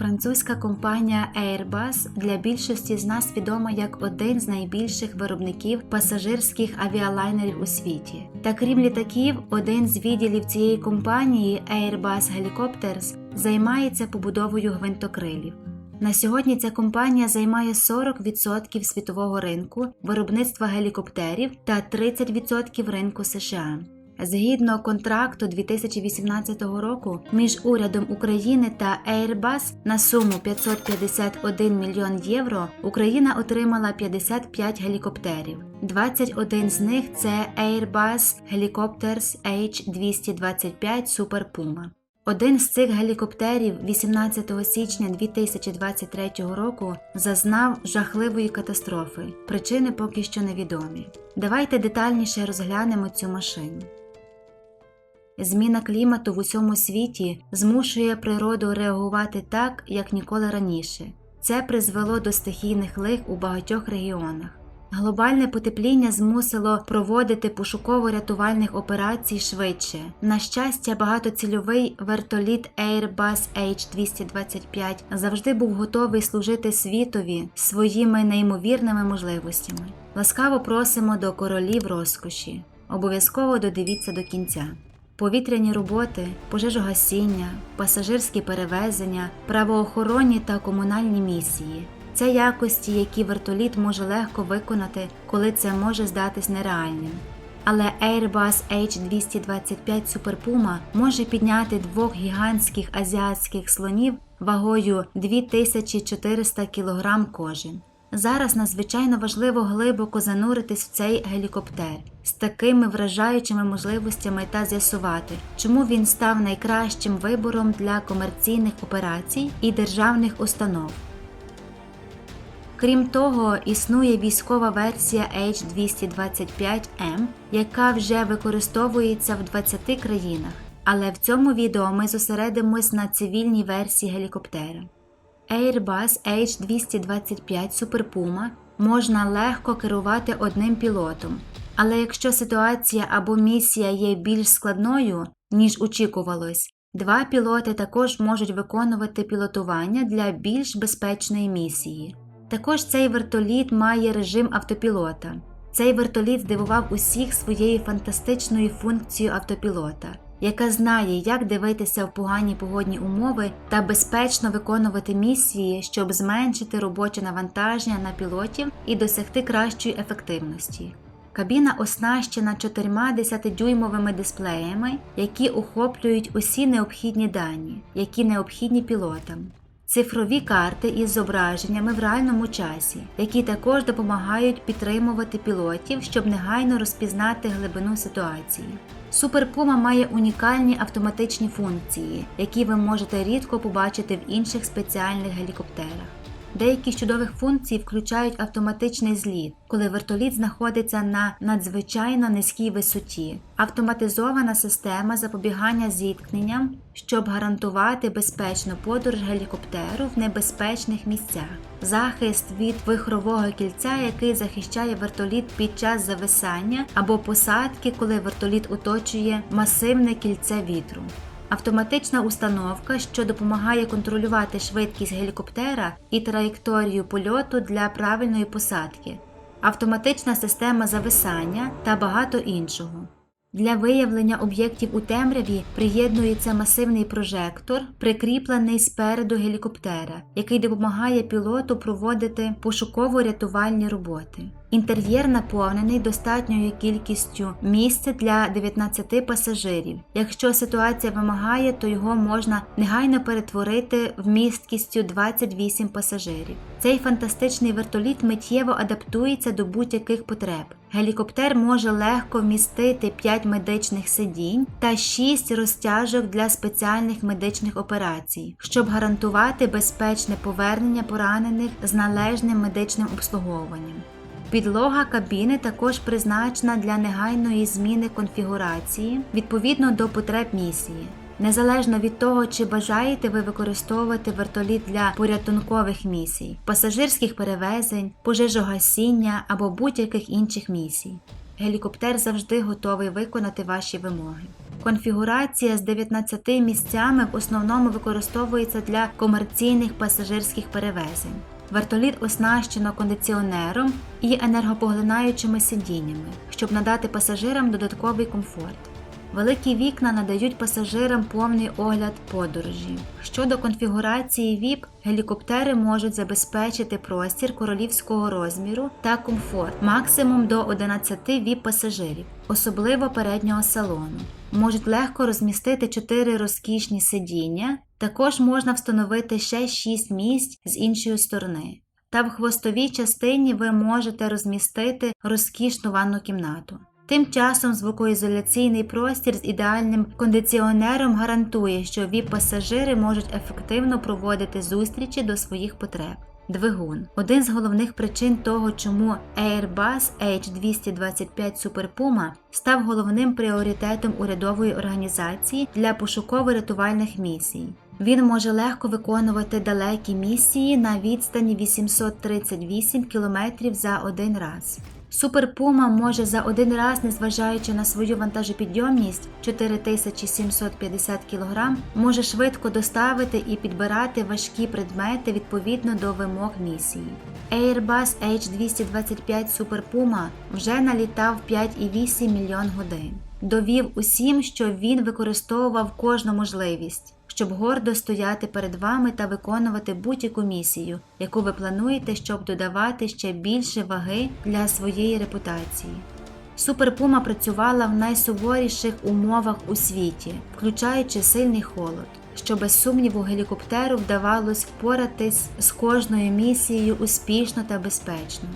Французька компанія Airbus для більшості з нас відома як один з найбільших виробників пасажирських авіалайнерів у світі. Та крім літаків, один з відділів цієї компанії Airbus Helicopters займається побудовою гвинтокрилів. На сьогодні ця компанія займає 40% світового ринку виробництва гелікоптерів та 30% ринку США. Згідно контракту 2018 року між урядом України та Airbus на суму 551 мільйон євро Україна отримала 55 гелікоптерів. 21 з них це Airbus Helicopters H225 Super Puma. Один з цих гелікоптерів 18 січня 2023 року зазнав жахливої катастрофи. Причини поки що невідомі. Давайте детальніше розглянемо цю машину. Зміна клімату в усьому світі змушує природу реагувати так, як ніколи раніше. Це призвело до стихійних лих у багатьох регіонах. Глобальне потепління змусило проводити пошуково-рятувальних операцій швидше. На щастя, багатоцільовий вертоліт Airbus H225 завжди був готовий служити світові своїми неймовірними можливостями. Ласкаво просимо до королів розкоші. Обов'язково додивіться до кінця. Повітряні роботи, пожежогасіння, пасажирські перевезення, правоохоронні та комунальні місії це якості, які вертоліт може легко виконати, коли це може здатись нереальним. Але Airbus H225 Super Puma може підняти двох гігантських азіатських слонів вагою 2400 кг кожен. Зараз надзвичайно важливо глибоко зануритись в цей гелікоптер з такими вражаючими можливостями та з'ясувати, чому він став найкращим вибором для комерційних операцій і державних установ. Крім того, існує військова версія H225M, яка вже використовується в 20 країнах. Але в цьому відео ми зосередимось на цивільній версії гелікоптера. Airbus H225 Super Puma можна легко керувати одним пілотом, але якщо ситуація або місія є більш складною, ніж очікувалось, два пілоти також можуть виконувати пілотування для більш безпечної місії. Також цей вертоліт має режим автопілота. Цей вертоліт здивував усіх своєю фантастичною функцією автопілота, яка знає, як дивитися в погані погодні умови та безпечно виконувати місії, щоб зменшити робоче навантаження на пілотів і досягти кращої ефективності. Кабіна оснащена чотирма 10-дюймовими дисплеями, які охоплюють усі необхідні дані, які необхідні пілотам. Цифрові карти із зображеннями в реальному часі, які також допомагають підтримувати пілотів, щоб негайно розпізнати глибину ситуації. Puma має унікальні автоматичні функції, які ви можете рідко побачити в інших спеціальних гелікоптерах. Деякі з чудових функцій включають автоматичний зліт, коли вертоліт знаходиться на надзвичайно низькій висоті, автоматизована система запобігання зіткненням, щоб гарантувати безпечну подорож гелікоптеру в небезпечних місцях, захист від вихрового кільця, який захищає вертоліт під час зависання або посадки, коли вертоліт оточує масивне кільце вітру. Автоматична установка, що допомагає контролювати швидкість гелікоптера і траєкторію польоту для правильної посадки, автоматична система зависання та багато іншого. Для виявлення об'єктів у темряві приєднується масивний прожектор, прикріплений спереду гелікоптера, який допомагає пілоту проводити пошуково-рятувальні роботи. Інтер'єр наповнений достатньою кількістю місця для 19 пасажирів. Якщо ситуація вимагає, то його можна негайно перетворити в місткістю 28 пасажирів. Цей фантастичний вертоліт миттєво адаптується до будь-яких потреб. Гелікоптер може легко вмістити 5 медичних сидінь та 6 розтяжок для спеціальних медичних операцій, щоб гарантувати безпечне повернення поранених з належним медичним обслуговуванням. Підлога кабіни також призначена для негайної зміни конфігурації відповідно до потреб місії. Незалежно від того, чи бажаєте ви використовувати вертоліт для порятункових місій, пасажирських перевезень, пожежогасіння або будь-яких інших місій. Гелікоптер завжди готовий виконати ваші вимоги. Конфігурація з 19 місцями в основному використовується для комерційних пасажирських перевезень. Вертоліт оснащено кондиціонером і енергопоглинаючими сидіннями, щоб надати пасажирам додатковий комфорт. Великі вікна надають пасажирам повний огляд подорожі. Щодо конфігурації VIP, гелікоптери можуть забезпечити простір королівського розміру та комфорт максимум до 11 VIP пасажирів, особливо переднього салону. Можуть легко розмістити 4 розкішні сидіння. Також можна встановити ще 6 місць з іншої сторони. Та в хвостовій частині ви можете розмістити розкішну ванну кімнату. Тим часом звукоізоляційний простір з ідеальним кондиціонером гарантує, що віп-пасажири можуть ефективно проводити зустрічі до своїх потреб. Двигун один з головних причин того, чому Airbus H225 Super Puma став головним пріоритетом урядової організації для пошуково-рятувальних місій. Він може легко виконувати далекі місії на відстані 838 км за один раз. Супер Пума може за один раз, незважаючи на свою вантажопідйомність 4750 кг, може швидко доставити і підбирати важкі предмети відповідно до вимог місії. Airbus H225 Super Puma вже налітав 5,8 мільйон годин. Довів усім, що він використовував кожну можливість щоб гордо стояти перед вами та виконувати будь-яку місію, яку ви плануєте, щоб додавати ще більше ваги для своєї репутації. Суперпума працювала в найсуворіших умовах у світі, включаючи сильний холод, що без сумніву гелікоптеру вдавалось впоратись з кожною місією успішно та безпечно.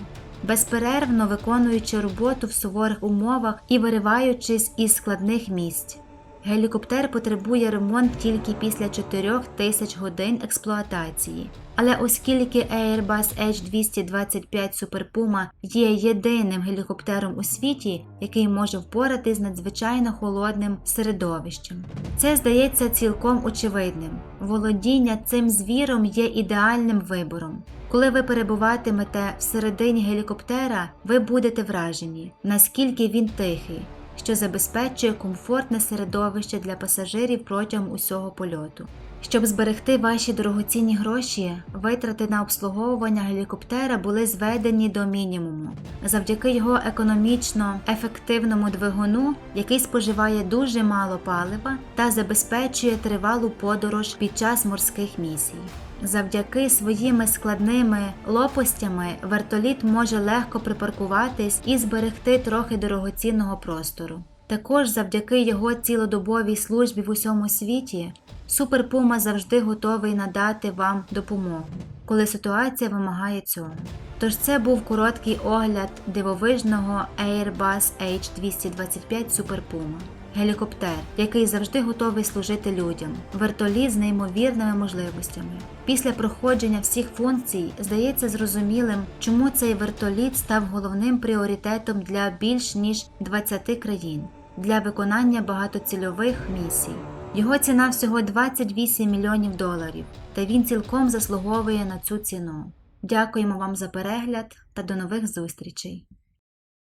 Безперервно виконуючи роботу в суворих умовах і вириваючись із складних місць. Гелікоптер потребує ремонт тільки після 4 тисяч годин експлуатації. Але оскільки Airbus H225 Super Puma є єдиним гелікоптером у світі, який може впоратись з надзвичайно холодним середовищем, це здається цілком очевидним. Володіння цим звіром є ідеальним вибором. Коли ви перебуватимете всередині гелікоптера, ви будете вражені, наскільки він тихий що забезпечує комфортне середовище для пасажирів протягом усього польоту. Щоб зберегти ваші дорогоцінні гроші, витрати на обслуговування гелікоптера були зведені до мінімуму завдяки його економічно ефективному двигуну, який споживає дуже мало палива та забезпечує тривалу подорож під час морських місій. Завдяки своїми складними лопастями вертоліт може легко припаркуватись і зберегти трохи дорогоцінного простору. Також завдяки його цілодобовій службі в усьому світі Супер Пума завжди готовий надати вам допомогу, коли ситуація вимагає цього. Тож це був короткий огляд дивовижного Airbus H225 Super Puma гелікоптер, який завжди готовий служити людям, вертоліт з неймовірними можливостями. Після проходження всіх функцій здається зрозумілим, чому цей вертоліт став головним пріоритетом для більш ніж 20 країн для виконання багатоцільових місій. Його ціна всього 28 мільйонів доларів, та він цілком заслуговує на цю ціну. Дякуємо вам за перегляд та до нових зустрічей!